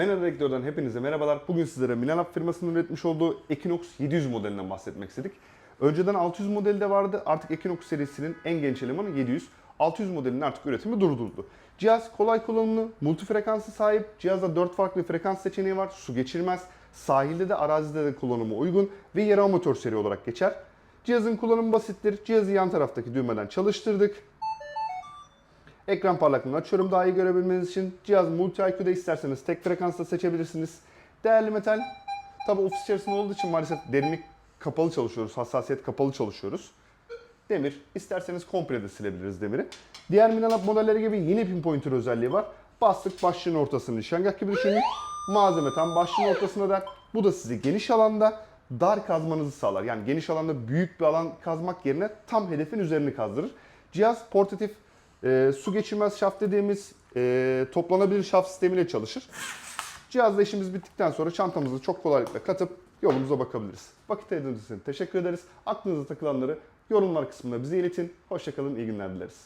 Menel Rektör'den hepinize merhabalar. Bugün sizlere Milanab firmasının üretmiş olduğu Equinox 700 modelinden bahsetmek istedik. Önceden 600 modeli de vardı. Artık Equinox serisinin en genç elemanı 700. 600 modelinin artık üretimi durduruldu. Cihaz kolay kullanımlı, multi frekansı sahip. Cihazda 4 farklı frekans seçeneği var. Su geçirmez. Sahilde de arazide de kullanıma uygun ve yarı amatör seri olarak geçer. Cihazın kullanımı basittir. Cihazı yan taraftaki düğmeden çalıştırdık. Ekran parlaklığını açıyorum daha iyi görebilmeniz için. Cihaz multi IQ'da isterseniz tek frekansta seçebilirsiniz. Değerli metal, tabi ofis içerisinde olduğu için maalesef derinlik kapalı çalışıyoruz, hassasiyet kapalı çalışıyoruz. Demir, isterseniz komple de silebiliriz demiri. Diğer Minalab modelleri gibi yine pinpointer özelliği var. Bastık başlığın ortasını nişangah gibi düşünün. Malzeme tam başlığın ortasına da. Bu da sizi geniş alanda dar kazmanızı sağlar. Yani geniş alanda büyük bir alan kazmak yerine tam hedefin üzerini kazdırır. Cihaz portatif e, su geçirmez şaft dediğimiz e, toplanabilir şaft sistemiyle çalışır. Cihazla işimiz bittikten sonra çantamızı çok kolaylıkla katıp yolumuza bakabiliriz. Vakit ayırdığınız için teşekkür ederiz. Aklınıza takılanları yorumlar kısmında bize iletin. Hoşçakalın, iyi günler dileriz.